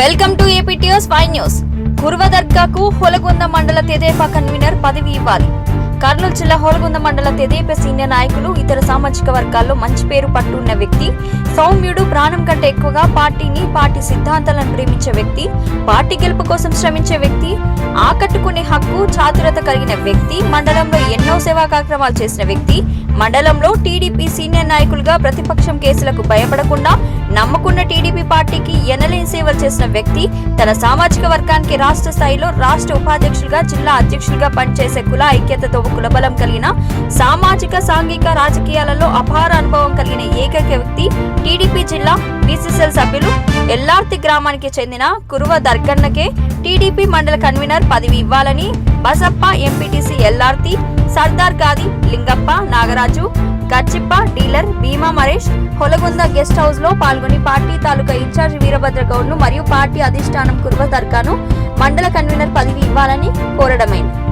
Welcome to APTS five news. Kurva దర్గాకు Holagunda మండల తెదేపా convener పదవి ఇవ్వాలి. కర్నూలు జిల్లా హోలగొంద మండల తెదేపా సీనియర్ నాయకులు ఇతర సామాజిక వర్గాల్లో మంచి పేరు పట్టున్న వ్యక్తి సౌమ్యుడు ప్రాణం కంటే ఎక్కువగా పార్టీని పార్టీ సిద్ధాంతాలను ప్రేమించే వ్యక్తి పార్టీ గెలుపు కోసం శ్రమించే వ్యక్తి ఆకట్టుకునే హక్కు చాతురత కలిగిన వ్యక్తి మండలంలో ఎన్నో సేవా కార్యక్రమాలు చేసిన వ్యక్తి మండలంలో టీడీపీ సీనియర్ నాయకులుగా ప్రతిపక్షం కేసులకు భయపడకుండా నమ్మకున్న టీడీపీ పార్టీకి ఎనలేని సేవలు చేసిన వ్యక్తి తన సామాజిక వర్గానికి రాష్ట్ర స్థాయిలో రాష్ట్ర ఉపాధ్యక్షులుగా జిల్లా అధ్యక్షులుగా పనిచేసే కుల ఐక్యతతో కులబలం కలిగిన సామాజిక సాంఘిక రాజకీయాలలో అపార అనుభవం కలిగిన ఏకైక వ్యక్తి టీడీపీ జిల్లా బీసీసీఎల్ సభ్యులు ఎల్లార్తి గ్రామానికి చెందిన కురువ దర్గన్నకే టీడీపీ మండల కన్వీనర్ పదవి ఇవ్వాలని Basappa MPTC Yellarthi Sardar Gadi Lingappa Nagaraju Gachchippa dealer Bhima Maresh Holagonda guest హౌస్లో పాల్గొని పార్టీ తాలూకా ఇన్ఛార్జ్ వీరభద్ర గౌడ్ను మరియు పార్టీ అధిష్టానం కుర్వ దర్గాను మండల కన్వీనర్ పదవి ఇవ్వాలని కోరడమైంది.